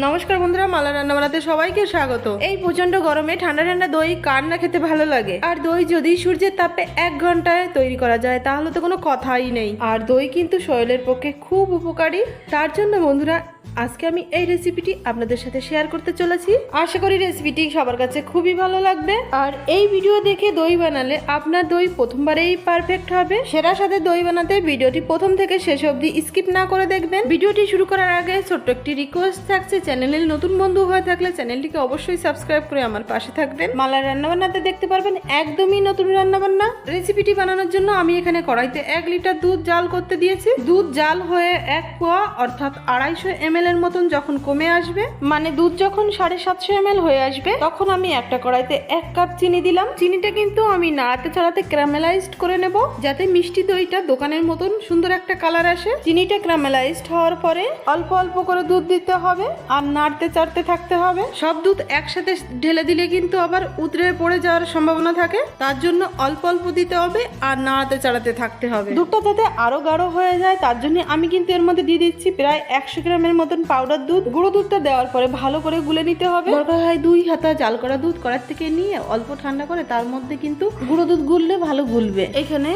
নমস্কার বন্ধুরা, মালা রান্না বানাতে সবাইকে স্বাগত। এই প্রচণ্ড গরমে ঠান্ডা ঠান্ডা দই কার না খেতে ভালো লাগে? আর দই যদি সূর্যের তাপে এক ঘন্টায় তৈরি করা যায়, তাহলে তো কোনো কথাই নেই। আর দই কিন্তু শরীরের পক্ষে খুব উপকারী। তার জন্য বন্ধুরা আজকে আমি এই রেসিপিটি আপনাদের সাথে শেয়ার করতে চলেছি। আশা করি রেসিপিটি সবার কাছে খুবই ভালো লাগবে। আর এই ভিডিও দেখে দই বানালে আপনার দই প্রথমবারেই পারফেক্ট হবে। সেরা সাথে দই বানাতে ভিডিওটি প্রথম থেকে শেষ অবধি স্কিপ না করে দেখবেন। ভিডিওটি শুরু করার আগে ছোট্ট একটি রিকোয়েস্ট থাকছে। চ্যানেলের নতুন বন্ধু হয়ে থাকলে চ্যানেলটিকে অবশ্যই সাবস্ক্রাইব করে আমার পাশে থাকবেন। মালা রান্নাবান্নাতে দেখতে পারবেন, একদমই নতুন রান্নাবান্না। রেসিপিটি বানানোর জন্য আমি এখানে কড়াইতে এক লিটার দুধ জাল করতে দিয়েছি। দুধ জাল হয়ে এক পোয়া, অর্থাৎ আড়াইশো এম এর মতন যখন কমে আসবে মানে দুধ যখন সাড়ে সাতশো এম হয়ে আসবে, তখন আমি একটা কড়াইতে এক কাপ চিনি দিলাম। চিনিটা কিন্তু আমি নাড়াতে ছাড়াতে ক্রামেলাইজড করে নেব, যাতে মিষ্টি দইটা দোকানের মতন সুন্দর একটা কালার আসে। চিনিটা ক্রামেলাইজড হওয়ার পরে অল্প অল্প করে দুধ দিতে হবে, আর নাড়তে চাড়তে থাকতে হবে। সব দুধ একসাথে ঢেলে দিলে কিন্তু আবার উতরে পড়ে যাওয়ার সম্ভাবনা থাকে। তার জন্য অল্প অল্প দিতে হবে, আর নাড়াতে চাড়াতে থাকতে হবে। দুধটা যাতে আরও গাঢ় হয়ে যায়, তার জন্য আমি কিন্তু এর মধ্যে দিয়ে দিচ্ছি প্রায় একশো গ্রামের মতন পাউডার দুধ গুঁড়ো দুধটা দেওয়ার পরে ভালো করে গুলে নিতে হবে। দরকার হয় দুই হাতা জাল করা দুধ করার থেকে নিয়ে অল্প ঠান্ডা করে তার মধ্যে কিন্তু গুঁড়ো দুধ গুললে ভালো গুলবে। এখানে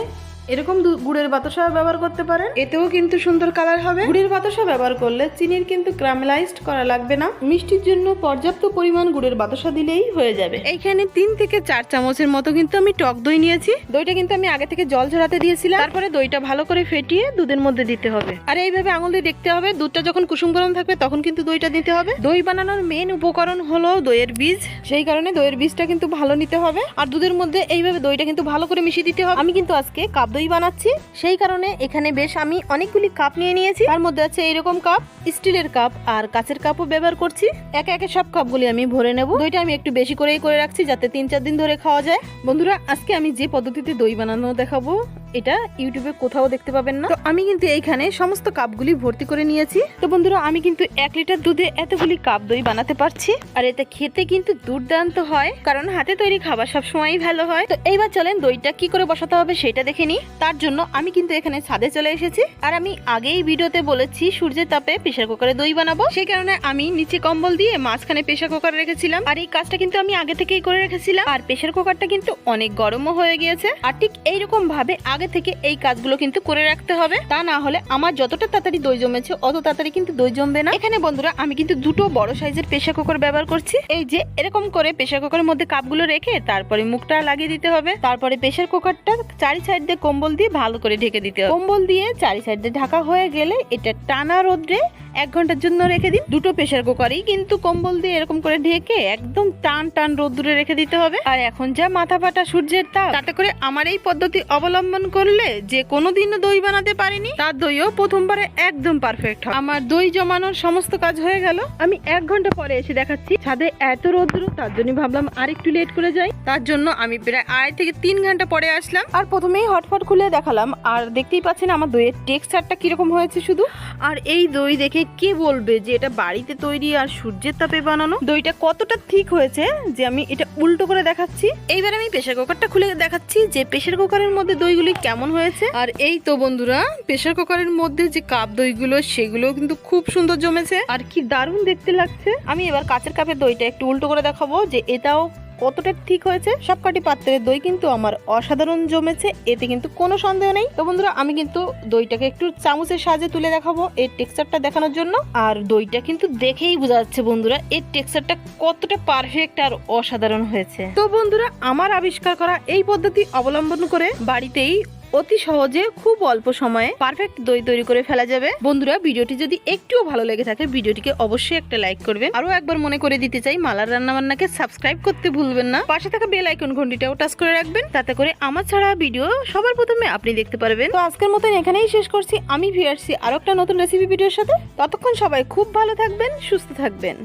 এরকম গুড়ের বাতাসা ব্যবহার করতে পারেন? এতেও কিন্তু সুন্দর কালার হবে। গুড়ের বাতাসা ব্যবহার করলে চিনির কিন্তু ক্রামেলাইজড করা লাগবে না। মিষ্টির জন্য পর্যাপ্ত পরিমাণ গুড়ের বাতাসা দিলেই হয়ে যাবে। এইখানে তিন থেকে চার চামচের মতো কিন্তু আমি টক দই নিয়েছি। দইটা কিন্তু আমি আগে থেকে জল ঝরাতে দিয়েছিলাম। তারপরে দইটা ভালো করে ফেটিয়ে দুধের মধ্যে দিতে হবে। আর এইভাবে আঙুল দিয়ে দেখতে হবে দুধটা যখন কুসুম গরম থাকবে তখন কিন্তু দইটা দিতে হবে। দই বানানোর মেন উপকরণ হলো দইয়ের বীজ। সেই কারণে দইয়ের বীজটা কিন্তু ভালো নিতে হবে। আর দুধের মধ্যে এইভাবে দইটা কিন্তু ভালো করে মিশিয়ে দিতে হবে। আমি কিন্তু আজকে কাপ দই বানাচ্ছি। সেই কারণে এখানে বেশ আমি অনেকগুলি কাপ নিয়ে নিয়েছি। তার মধ্যে আছে এরকম কাপ স্টিলের কাপ আর কাচের কাপও ব্যবহার করছি। একে একে সব কাপগুলি আমি ভরে নেব। দইটা আমি একটু বেশি করেই করে রাখছি যাতে তিন চার দিন ধরে খাওয়া যায়। বন্ধুরা, আজকে আমি যে পদ্ধতিতে দই বানানো দেখাবো এটা ইউটিউবে কোথাও দেখতে পাবেন না। তো আমি কিন্তু এইখানে সমস্ত কাপগুলি ভর্তি করে নিয়েছি। তো বন্ধুরা, আমি কিন্তু এক লিটার দুধে এতগুলি কাপ দই বানাতে পারছি। আর এটা খেতে কিন্তু দুর্দান্ত হয়, কারণ হাতে তৈরি খাবার সবসময়ই ভালো হয়। তো এইবার চলেন দইটা কি করে বসাতে হবে সেটা দেখে নিই। তার জন্য আমি কিন্তু এখানে ছাদে চলে এসেছি। আর আমি আগেই ভিডিওতে বলেছি, সূর্যের তাপে প্রেশার কুকারে দই বানাবো। সেই কারণে আমি নিচে কম্বল দিয়ে মাঝখানে প্রেশার কুকার রেখেছিলাম। আর এই কাজটা কিন্তু আমি আগে থেকেই করে রেখেছিলাম। আর প্রেশার কুকারটা কিন্তু অনেক গরমও হয়ে গিয়েছে। আর ঠিক এইরকম ভাবে আগে থেকে এই কাজগুলো কিন্তু করে রাখতে হবে। তা না হলে আমার যতটা তাড়াতাড়ি দই জমেছে, অত তাড়াতাড়ি কিন্তু দই জমবে না। এখানে বন্ধুরা, আমি কিন্তু দুটো বড় সাইজের প্রেশার কুকার ব্যবহার করছি। এই যে, এরকম করে প্রেশার কুকারের মধ্যে কাপগুলো রেখে তারপরে মুখটা লাগিয়ে দিতে হবে। তারপরে প্রেশার কুকারটা চারি সাইড দিয়ে কম্বল দিয়ে ভালো করে ঢেকে দিতে হবে। কম্বল দিয়ে চারি সাইড দিয়ে ঢাকা হয়ে গেলে এটা টানা রোদ্রে এক ঘণ্টার জন্য রেখে দিন। দুটো প্রেশার কুকারই কিন্তু কম্বল দিয়ে এরকম করে ঢেকে একদম টান টান রোদ্দুরে রেখে দিতে হবে। আর এখন যা মাথা ফাটা সূর্যের তাপ, তাতে করে আমার এই পদ্ধতি অবলম্বন করলে যে কোনোদিনও দই বানাতে পারিনি, তার দইও প্রথমবারে একদম পারফেক্ট হয় আমার দই জমানোর সমস্ত কাজ হয়ে গেল। আমি এক ঘণ্টা পরে এসে দেখাচ্ছি ছাদে এত রোদ্র, তার জন্য ভাবলাম আর একটু লেট করে যাই। তার জন্য আমি প্রায় আড়াই থেকে তিন ঘণ্টা পরে আসলাম। আর প্রথমেই হটফট খুলে দেখালাম। আর দেখতেই পাচ্ছেন আমার দইয়ের টেক্সচারটা কীরকম হয়েছে শুধু। আর এই দই দেখে কে বলবে যে এটা বাড়িতে তৈরি আর সূর্যের তাপে বানানো? দইটা কতটা ঠিক হয়েছে যে আমি এটা উল্টো করে দেখাচ্ছি? এইবার আমি প্রেশার কুকারটা খুলে দেখাচ্ছি যে প্রেশার কুকারের মধ্যে দইগুলি কেমন হয়েছে? আর এই তো বন্ধুরা প্রেশার কুকারের মধ্যে যে কাপ দইগুলো সেগুলো কিন্তু খুব সুন্দর জমেছে। আর কি দারুণ দেখতে লাগছে। আমি এবার কাচের কাপের দইটা একটু উল্টো করে দেখাবো যে এটাও কতটা ঠিক হয়েছে? সবকটি পাত্রের দই কিন্তু আমার অসাধারণ জমেছে, এতে কিন্তু কোনো সন্দেহ নেই। তো বন্ধুরা, আমি কিন্তু দইটাকে একটু চামচের সাজে তুলে দেখাবো এর টেক্সচারটা দেখানোর জন্য। আর দইটা কিন্তু দেখেই বোঝা যাচ্ছে বন্ধুরা, এর টেক্সচারটা কতটা পারফেক্ট আর অসাধারণ হয়েছে। তো বন্ধুরা, আমার আবিষ্কার করা এই পদ্ধতি অবলম্বন করে বাড়িতেই অতি সহজে খুব অল্প সময়ে পারফেক্ট দই তৈরি করে ফেলা যাবে। বন্ধুরা, ভিডিওটি যদি একটুও ভালো লেগে থাকে, ভিডিওটিকে অবশ্যই একটা লাইক করবেন আরও একবার মনে করে দিতে চাই, মালার রান্নাবান্নাকে সাবস্ক্রাইব করতে ভুলবেন না। পাশে থাকা বেল আইকন ঘন্টিটাও টাচ করে রাখবেন, তাতে করে আমার ছাড়া ভিডিও সবার প্রথমে আপনি দেখতে পারবেন। তো আজকের মতন এখানেই শেষ করছি। আমি ভিআরসি আরও একটা নতুন রেসিপি ভিডিওর সাথে। ততক্ষণ সবাই খুব ভালো থাকবেন, সুস্থ থাকবেন।